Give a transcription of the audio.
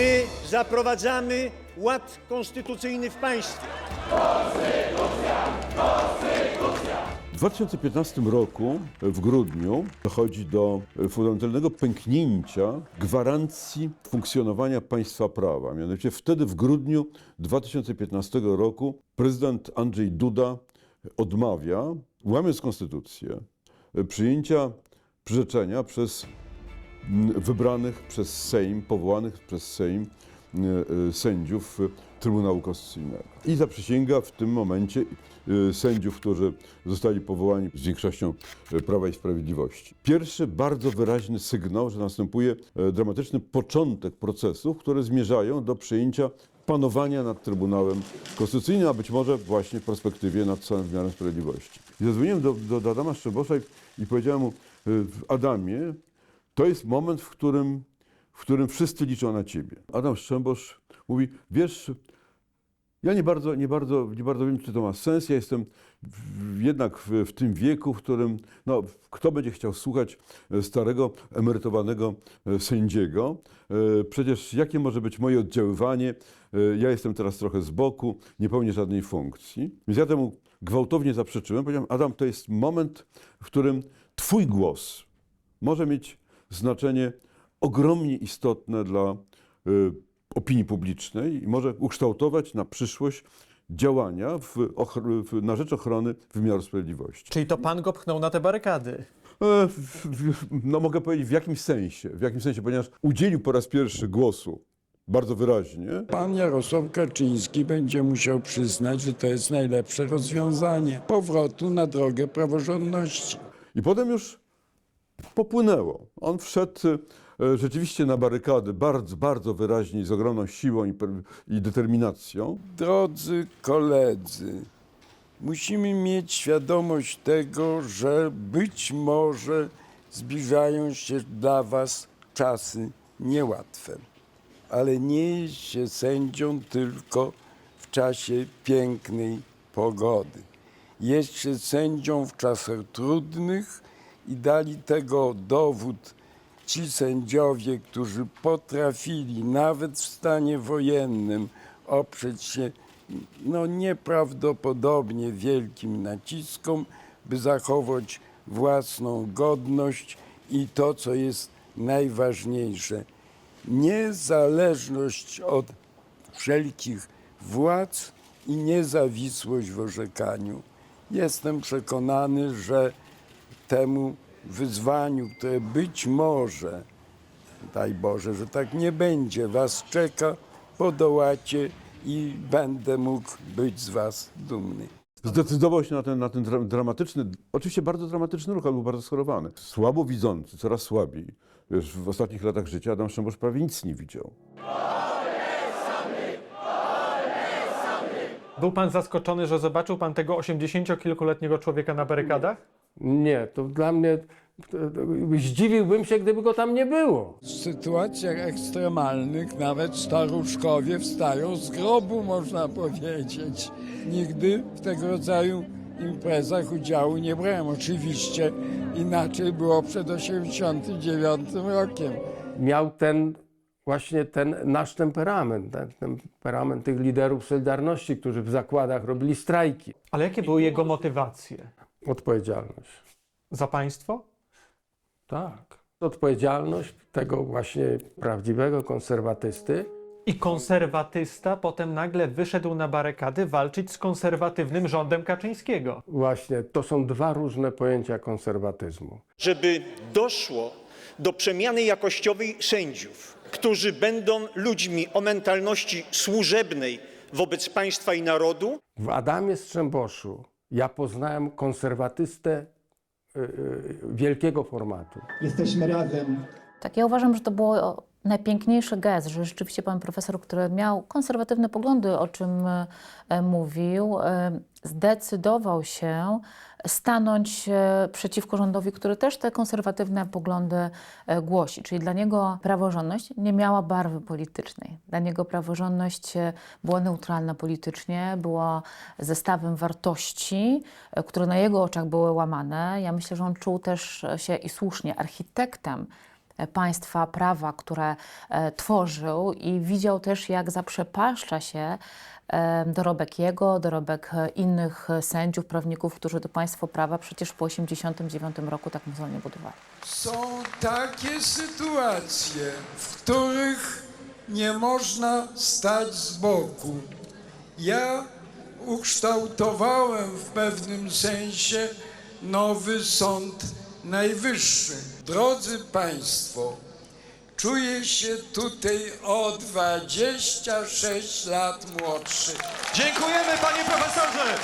My zaprowadzamy ład konstytucyjny w państwie. W 2015 roku, w grudniu, dochodzi do fundamentalnego pęknięcia gwarancji funkcjonowania państwa prawa. Mianowicie wtedy, w grudniu 2015 roku, prezydent Andrzej Duda odmawia, łamiąc konstytucję, przyjęcia przyrzeczenia przez wybranych przez Sejm, powołanych przez Sejm e, e, sędziów Trybunału Konstytucyjnego. I zaprzysięga w tym momencie e, sędziów, którzy zostali powołani z większością e, Prawa i Sprawiedliwości. Pierwszy bardzo wyraźny sygnał, że następuje e, dramatyczny początek procesów, które zmierzają do przyjęcia panowania nad Trybunałem Konstytucyjnym, a być może właśnie w perspektywie nad całym wymiarem sprawiedliwości. Zadzwoniłem do, do, Adama Szczebosza i, i powiedziałem mu, e, Adamie, to jest moment, w którym, w którym wszyscy liczą na ciebie. Adam Szczębosz mówi, wiesz, ja nie bardzo, nie, bardzo, nie bardzo wiem, czy to ma sens. Ja jestem w, jednak w, w tym wieku, w którym no, kto będzie chciał słuchać starego, emerytowanego e, sędziego. E, Przecież jakie może być moje oddziaływanie? E, Ja jestem teraz trochę z boku, nie pełnię żadnej funkcji. Więc ja temu gwałtownie zaprzeczyłem. Powiedziałem, Adam, to jest moment, w którym twój głos może mieć znaczenie ogromnie istotne dla y, opinii publicznej i może ukształtować na przyszłość działania w, ochr- w, na rzecz ochrony wymiaru sprawiedliwości. Czyli to pan go pchnął na te barykady. E, w- w- no mogę powiedzieć w jakimś sensie, w jakimś sensie, ponieważ udzielił po raz pierwszy głosu bardzo wyraźnie. Pan Jarosław Kaczyński będzie musiał przyznać, że to jest najlepsze rozwiązanie powrotu na drogę praworządności. I potem już popłynęło. On wszedł e, rzeczywiście na barykady bardzo, bardzo wyraźnie, z ogromną siłą i, i determinacją. Drodzy koledzy, musimy mieć świadomość tego, że być może zbliżają się dla Was czasy niełatwe. Ale nie jest się sędzią tylko w czasie pięknej pogody. Jest się sędzią w czasach trudnych i dali tego dowód ci sędziowie, którzy potrafili nawet w stanie wojennym oprzeć się no, nieprawdopodobnie wielkim naciskom, by zachować własną godność i to, co jest najważniejsze, niezależność od wszelkich władz i niezawisłość w orzekaniu. Jestem przekonany, że temu wyzwaniu, które być może, daj Boże, że tak nie będzie, Was czeka, podołacie i będę mógł być z Was dumny. Zdecydował się na ten, na ten dra- dramatyczny, oczywiście bardzo dramatyczny ruch, ale był bardzo schorowany. Słabo widzący, coraz słabiej. Wiesz, w ostatnich latach życia Adam Szymbosz prawie nic nie widział. Był pan zaskoczony, że zobaczył pan tego 80-kilkuletniego człowieka na barykadach? Nie, to dla mnie zdziwiłbym się, gdyby go tam nie było. W sytuacjach ekstremalnych nawet staruszkowie wstają z grobu, można powiedzieć. Nigdy w tego rodzaju imprezach udziału nie brałem. Oczywiście inaczej było przed 89 rokiem. Miał ten właśnie ten nasz temperament, ten temperament tych liderów Solidarności, którzy w zakładach robili strajki. Ale jakie były jego motywacje? Odpowiedzialność. Za państwo? Tak. Odpowiedzialność tego właśnie prawdziwego konserwatysty. I konserwatysta potem nagle wyszedł na barykady walczyć z konserwatywnym rządem Kaczyńskiego. Właśnie to są dwa różne pojęcia konserwatyzmu. Żeby doszło do przemiany jakościowej sędziów, którzy będą ludźmi o mentalności służebnej wobec państwa i narodu, W Adamie Strzemboszu ja poznałem konserwatystę y, y, wielkiego formatu. Jesteśmy razem. Tak, ja uważam, że to było najpiękniejszy gest, że rzeczywiście pan profesor, który miał konserwatywne poglądy, o czym e, mówił, e, zdecydował się stanąć e, przeciwko rządowi, który też te konserwatywne poglądy e, głosi. Czyli dla niego praworządność nie miała barwy politycznej. Dla niego praworządność e, była neutralna politycznie, była zestawem wartości, które na jego oczach były łamane. Ja myślę, że on czuł też się i słusznie architektem państwa prawa, które e, tworzył i widział też, jak zaprzepaszcza się e, dorobek jego, dorobek e, innych sędziów, prawników, którzy to państwo prawa przecież po 1989 roku tak mozolnie budowali. Są takie sytuacje, w których nie można stać z boku. Ja ukształtowałem w pewnym sensie nowy Sąd Najwyższy. Drodzy Państwo, czuję się tutaj o 26 lat młodszy. Dziękujemy panie profesorze!